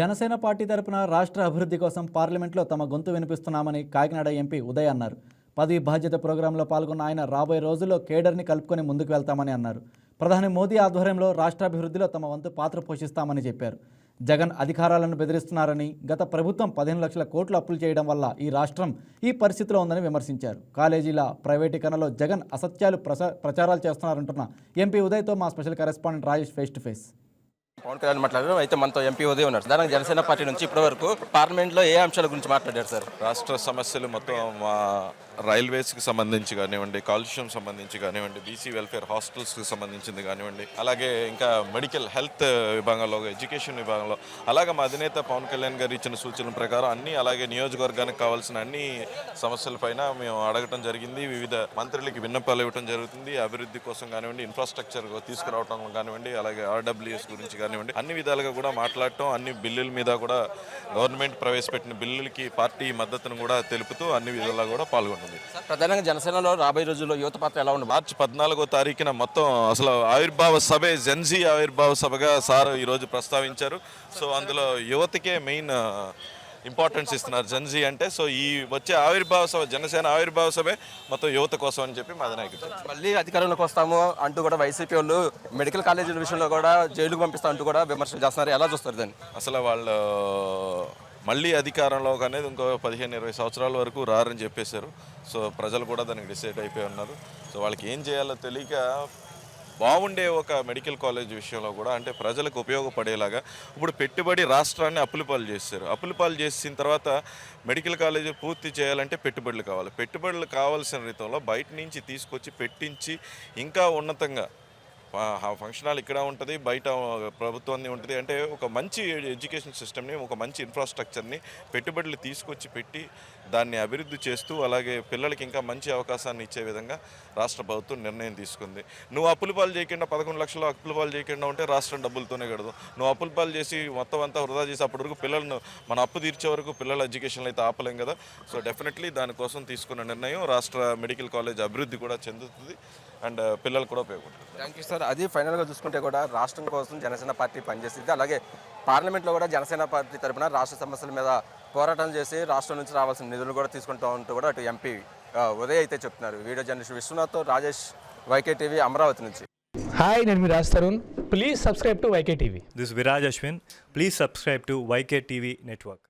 Janasena party తరపున రాష్ట్ర అభివృద్ధి కోసం పార్లమెంట్లో తమ గొంతు వినిపిస్తున్నామని కాకినాడ ఎంపీ ఉదయ్ అన్నారు. పదవి బాధ్యత ప్రోగ్రాంలో పాల్గొన్న ఆయన రాబోయే రోజుల్లో కేడర్ని కలుపుకొని ముందుకు వెళ్తామని అన్నారు. ప్రధాని మోదీ ఆధ్వర్యంలో రాష్ట్రాభివృద్ధిలో తమ వంతు పాత్ర పోషిస్తామని చెప్పారు. జగన్ అధికారాలను బెదిరిస్తున్నారని గత ప్రభుత్వం పదిహేను లక్షల కోట్లు అప్పులు చేయడం వల్ల ఈ రాష్ట్రం ఈ పరిస్థితిలో ఉందని విమర్శించారు. కాలేజీల ప్రైవేటీకరణలో జగన్ అసత్యాలు ప్రచారాలు చేస్తున్నారంటున్న ఎంపీ ఉదయ్తో మా special correspondent Rajesh face to face. Pawan Kalyan మాట్లాడారు అయితే మనతో ఎంపీ ఉదయం ఉన్నారు. దానికి జనసేన పార్టీ నుంచి ఇప్పటి వరకు పార్లమెంట్లో ఏ అంశాల గురించి మాట్లాడారు సార్? రాష్ట్ర సమస్యలు మొత్తం రైల్వేస్కి సంబంధించి కానివ్వండి కాలుష్యం సంబంధించి కానివ్వండి బీసీ వెల్ఫేర్ హాస్టల్స్కి సంబంధించింది కానివ్వండి అలాగే ఇంకా మెడికల్ హెల్త్ విభాగంలో ఎడ్యుకేషన్ విభాగంలో అలాగే మా అధినేత పవన్ కళ్యాణ్ గారు ఇచ్చిన సూచనల ప్రకారం అన్ని అలాగే నియోజకవర్గానికి కావాల్సిన అన్ని సమస్యలపైన మేము అడగటం జరిగింది. వివిధ మంత్రులకి విన్నపాలు ఇవ్వడం జరుగుతుంది. అభివృద్ధి కోసం కానివ్వండి ఇన్ఫ్రాస్ట్రక్చర్ తీసుకురావడం కానివ్వండి అలాగే ఆర్డబ్ల్యూఎస్ గురించి కానివ్వండి అన్ని విధాలుగా కూడా మాట్లాడటం అన్ని బిల్లుల మీద కూడా గవర్నమెంట్ ప్రవేశపెట్టిన బిల్లులకి పార్టీ మద్దతును కూడా తెలుపుతూ అన్ని విధాలుగా కూడా పాల్గొంటుంది. ప్రధానంగా జనసేనలో రాబోయే రోజుల్లో యువత పాత్ర ఎలా ఉండదు మార్చి పద్నాలుగో తారీఖున మొత్తం అసలు ఆవిర్భావ సభే జెన్జీ ఆవిర్భావ సభగా సార్ ఈరోజు ప్రస్తావించారు. సో అందులో యువతకే మెయిన్ ఇంపార్టెన్స్ ఇస్తున్నారు. జెన్జీ అంటే సో ఈ వచ్చే ఆవిర్భావ సభ జనసేన ఆవిర్భావ సభే మొత్తం యువత కోసం అని చెప్పి మా నాయకుడు మళ్ళీ అధికారంలోకి వస్తాము అంటూ కూడా వైసీపీ వాళ్ళు మెడికల్ కాలేజీల విషయంలో కూడా జైలుకు పంపిస్తా అంటూ కూడా విమర్శలు చేస్తున్నారు. ఎలా చూస్తారు దాన్ని? అసలు వాళ్ళు మళ్ళీ అధికారంలోకి అనేది ఇంకో పదిహేను ఇరవై సంవత్సరాల వరకు రారని చెప్పేశారు. సో ప్రజలు కూడా దానికి డిసైడ్ అయిపోయి ఉన్నారు. సో వాళ్ళకి ఏం చేయాలో తెలియక బాగుండే ఒక మెడికల్ కాలేజ్ విషయంలో కూడా అంటే ప్రజలకు ఉపయోగపడేలాగా ఇప్పుడు పెట్టుబడి రాష్ట్రాన్ని అప్పులపాలు చేశారు. అప్పులపాలు చేసిన తర్వాత మెడికల్ కాలేజీ పూర్తి చేయాలంటే పెట్టుబడులు కావాలి. పెట్టుబడులు కావాల్సిన రీతంలో బయట నుంచి తీసుకొచ్చి పెట్టించి ఇంకా ఉన్నతంగా ఫంక్షన్ హాల్ ఇక్కడ ఉంటుంది బయట ప్రభుత్వాన్ని ఉంటుంది. అంటే ఒక మంచి ఎడ్యుకేషన్ సిస్టమ్ని ఒక మంచి ఇన్ఫ్రాస్ట్రక్చర్ని పెట్టుబడులు తీసుకొచ్చి పెట్టి దాన్ని అభివృద్ధి చేస్తూ అలాగే పిల్లలకి ఇంకా మంచి అవకాశాన్ని ఇచ్చే విధంగా రాష్ట్ర ప్రభుత్వం నిర్ణయం తీసుకుంది. నువ్వు అప్పుల పాలు చేయకుండా పదకొండు లక్షలు అప్పుల పాలు చేయకుండా ఉంటే రాష్ట్రం డబ్బులతోనే కడదు నువ్వు అప్పుల పాలు చేసి మొత్తం అంతా వృధా చేసి అప్పటి వరకు పిల్లలను మన అప్పు తీర్చే వరకు పిల్లల ఎడ్యుకేషన్ అయితే ఆపలేం కదా. సో డెఫినెట్లీ దానికోసం తీసుకున్న నిర్ణయం రాష్ట్ర మెడికల్ కాలేజ్ అభివృద్ధి కూడా చెందుతుంది. అండ్ పిల్లలు కూడా ఉపయోగపడుతుంది థ్యాంక్ యూ సార్ అది ఫైనల్గా చూసుకుంటే కూడా రాష్ట్రం కోసం జనసేన పార్టీ పనిచేస్తుంది అలాగే పార్లమెంట్లో కూడా జనసేన పార్టీ తరపున రాష్ట్ర సమస్యల మీద పోరాటం చేసి రాష్ట్రం నుంచి రావాల్సిన నిధులు కూడా తీసుకుంటూ ఉంటూ కూడా అటు ఎంపీ ఉదయ్ అయితే చెప్తున్నారు వీడియో జర్నలిస్ట్ విశ్వనాథ్తో రాజేష్ వైకే టీవీ అమరావతి నుంచి. హాయ్ నేను మీ Raj Tarun. Please subscribe to YK TV is Viraj Ashwin. Please subscribe to YK TV Network.